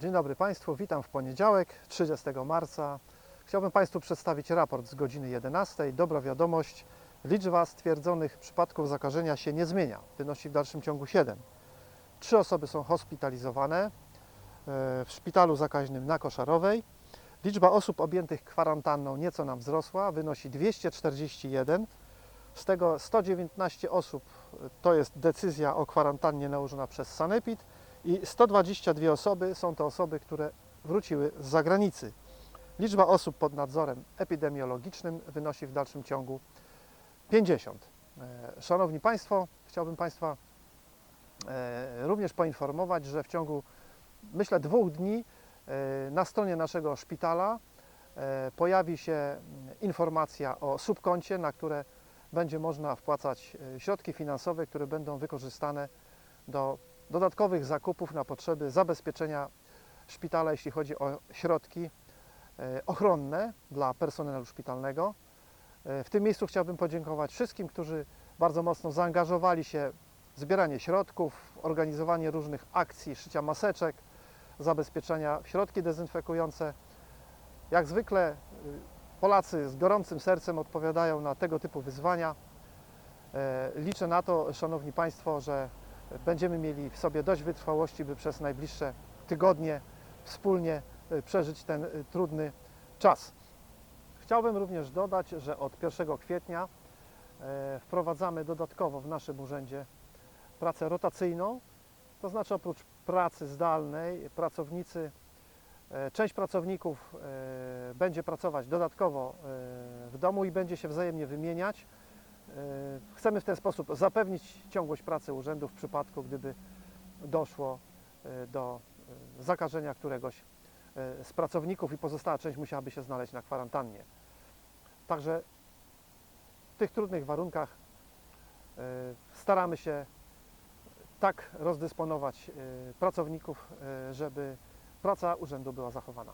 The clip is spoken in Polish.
Dzień dobry Państwu, witam w poniedziałek, 30 marca. Chciałbym Państwu przedstawić raport z godziny 11. Dobra wiadomość, liczba stwierdzonych przypadków zakażenia się nie zmienia, wynosi w dalszym ciągu 7. Trzy osoby są hospitalizowane e, w szpitalu zakaźnym na Koszarowej. Liczba osób objętych kwarantanną nieco nam wzrosła, wynosi 241. Z tego 119 osób e, to jest decyzja o kwarantannie nałożona przez Sanepid i 122 osoby są to osoby, które wróciły z zagranicy. Liczba osób pod nadzorem epidemiologicznym wynosi w dalszym ciągu 50. E, Szanowni Państwo, chciałbym Państwa e, również poinformować, że w ciągu myślę dwóch dni e, na stronie naszego szpitala pojawi się mm, informacja o subkoncie, na które będzie można wpłacać środki finansowe, które będą wykorzystane do dodatkowych zakupów na potrzeby zabezpieczenia szpitala, jeśli chodzi o środki e, ochronne dla personelu szpitalnego. E, W tym miejscu chciałbym podziękować wszystkim, którzy bardzo mocno zaangażowali się w zbieranie środków, organizowanie różnych akcji, szycia maseczek, zabezpieczenia środki dezynfekujące. Jak zwykle y, Polacy z gorącym sercem odpowiadają na tego typu wyzwania. E, Liczę na to, Szanowni Państwo, że będziemy mieli w sobie dość wytrwałości, by przez najbliższe tygodnie wspólnie y, przeżyć ten y, trudny czas. Chciałbym również dodać, że od 1 kwietnia e, wprowadzamy dodatkowo w naszym urzędzie pracę rotacyjną, to znaczy oprócz pracy zdalnej pracownicy, e, część pracowników e, będzie pracować dodatkowo w domu i będzie się wzajemnie wymieniać. E, Chcemy w ten sposób zapewnić ciągłość pracy urzędu w przypadku, gdyby doszło e, do e, zakażenia któregoś z pracowników i pozostała część musiałaby się znaleźć na kwarantannie. Także w tych trudnych warunkach staramy się tak rozdysponować pracowników, żeby praca urzędu była zachowana.